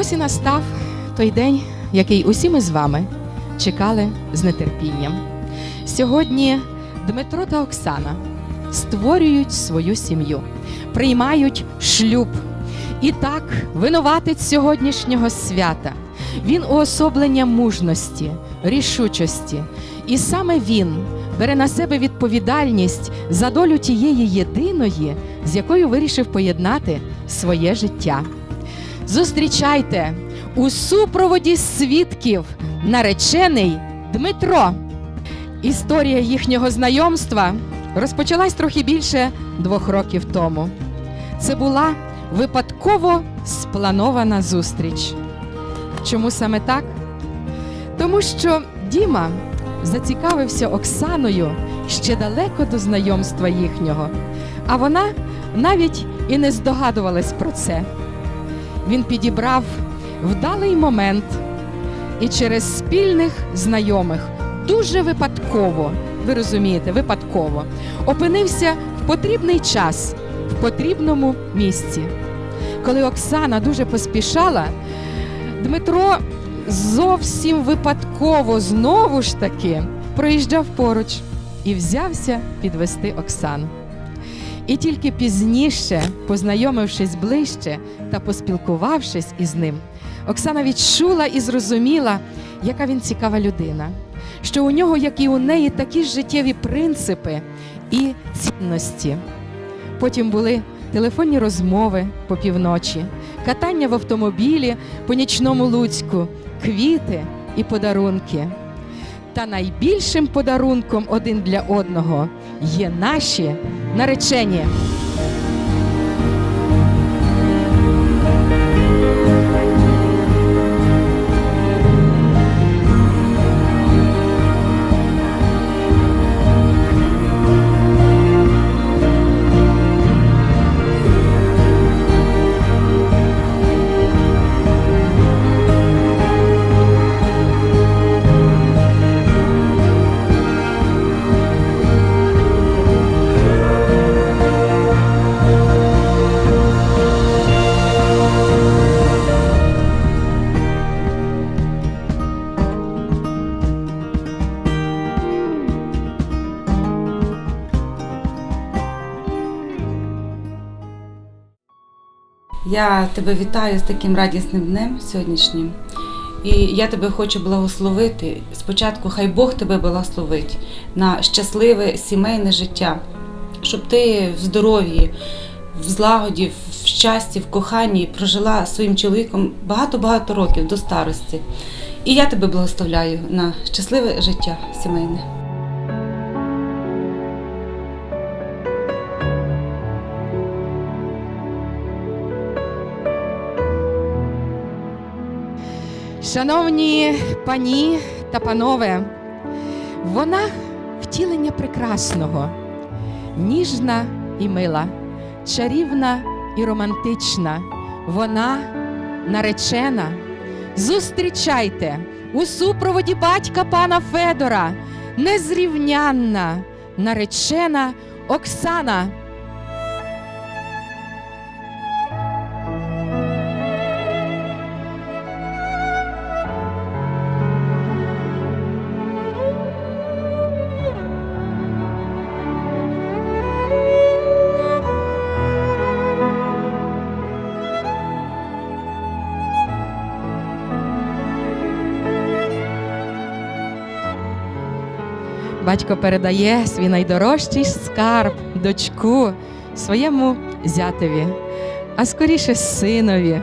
Ось і настав той день, який усі ми з вами чекали з нетерпінням. Сьогодні Дмитро та Оксана створюють свою сім'ю, приймають шлюб. І так, винуватець сьогоднішнього свята. Він уособлення мужності, рішучості. І саме він бере на себе відповідальність за долю тієї єдиної, з якою вирішив поєднати своє життя. Зустрічайте у супроводі свідків наречений Дмитро. Історія їхнього знайомства розпочалась трохи більше двох років тому. Це була випадково спланована зустріч. Чому саме так? Тому що Діма зацікавився Оксаною ще далеко до знайомства їхнього, а вона навіть і не здогадувалась про це. Він підібрав вдалий момент і через спільних знайомих дуже випадково, ви розумієте, випадково опинився в потрібний час, в потрібному місці. Коли Оксана дуже поспішала, Дмитро зовсім випадково знову ж таки проїжджав поруч і взявся підвести Оксану. І тільки пізніше, познайомившись ближче та поспілкувавшись із ним, Оксана відчула і зрозуміла, яка він цікава людина, що у нього, як і у неї, такі ж життєві принципи і цінності. Потім були телефонні розмови по півночі, катання в автомобілі по нічному Луцьку, квіти і подарунки. Та найбільшим подарунком один для одного є наші наречені. Я тебе вітаю з таким радісним днем сьогоднішнім. І я тебе хочу благословити. Спочатку хай Бог тебе благословить на щасливе сімейне життя, щоб ти в здоров'ї, в злагоді, в щасті, в коханні прожила своїм чоловіком багато-багато років до старості. І я тебе благословляю на щасливе життя сімейне. Шановні пані та панове, вона втілення прекрасного, ніжна і мила, чарівна і романтична. Вона наречена. Зустрічайте у супроводі батька пана Федора, незрівнянна, наречена Оксана. Батько передає свій найдорожчий скарб, дочку своєму зятеві, а скоріше синові.